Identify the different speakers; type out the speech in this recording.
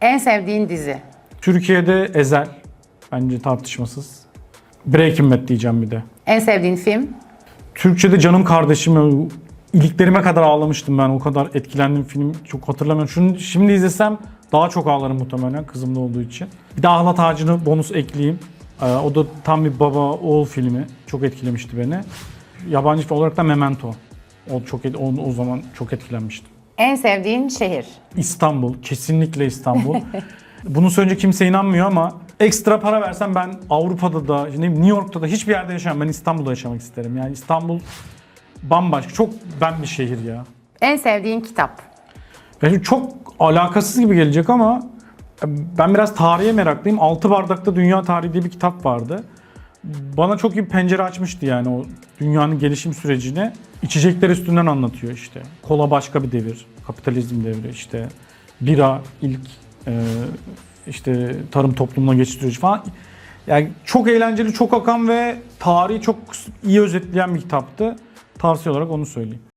Speaker 1: En sevdiğin dizi.
Speaker 2: Türkiye'de Ezel. Bence tartışmasız. Breaking Bad diyeceğim bir de.
Speaker 1: En sevdiğin film.
Speaker 2: Türkçe'de Canım Kardeşim iliklerime kadar ağlamıştım ben. O kadar etkilendim film çok hatırlamıyorum. Şunu şimdi izlesem daha çok ağlarım muhtemelen kızımda olduğu için. Bir de Ahlat Ağacı'nı bonus ekleyeyim. Ee, o da tam bir baba oğul filmi. Çok etkilemişti beni. Yabancı film olarak da Memento. O çok o, o zaman çok etkilenmiştim.
Speaker 1: En sevdiğin şehir.
Speaker 2: İstanbul, kesinlikle İstanbul. Bunu söyleyince kimse inanmıyor ama ekstra para versem ben Avrupa'da da, New York'ta da hiçbir yerde yaşamam. Ben İstanbul'da yaşamak isterim. Yani İstanbul bambaşka, çok ben bir şehir ya.
Speaker 1: En sevdiğin kitap.
Speaker 2: Yani çok alakasız gibi gelecek ama ben biraz tarihe meraklıyım. Altı Bardak'ta Dünya Tarihi diye bir kitap vardı. Bana çok iyi bir pencere açmıştı yani o dünyanın gelişim sürecini. İçecekler üstünden anlatıyor işte. Kola başka bir devir, kapitalizm devri işte. Bira ilk e, işte tarım toplumuna geçiş süreci falan. Yani çok eğlenceli, çok akan ve tarihi çok iyi özetleyen bir kitaptı. Tavsiye olarak onu söyleyeyim.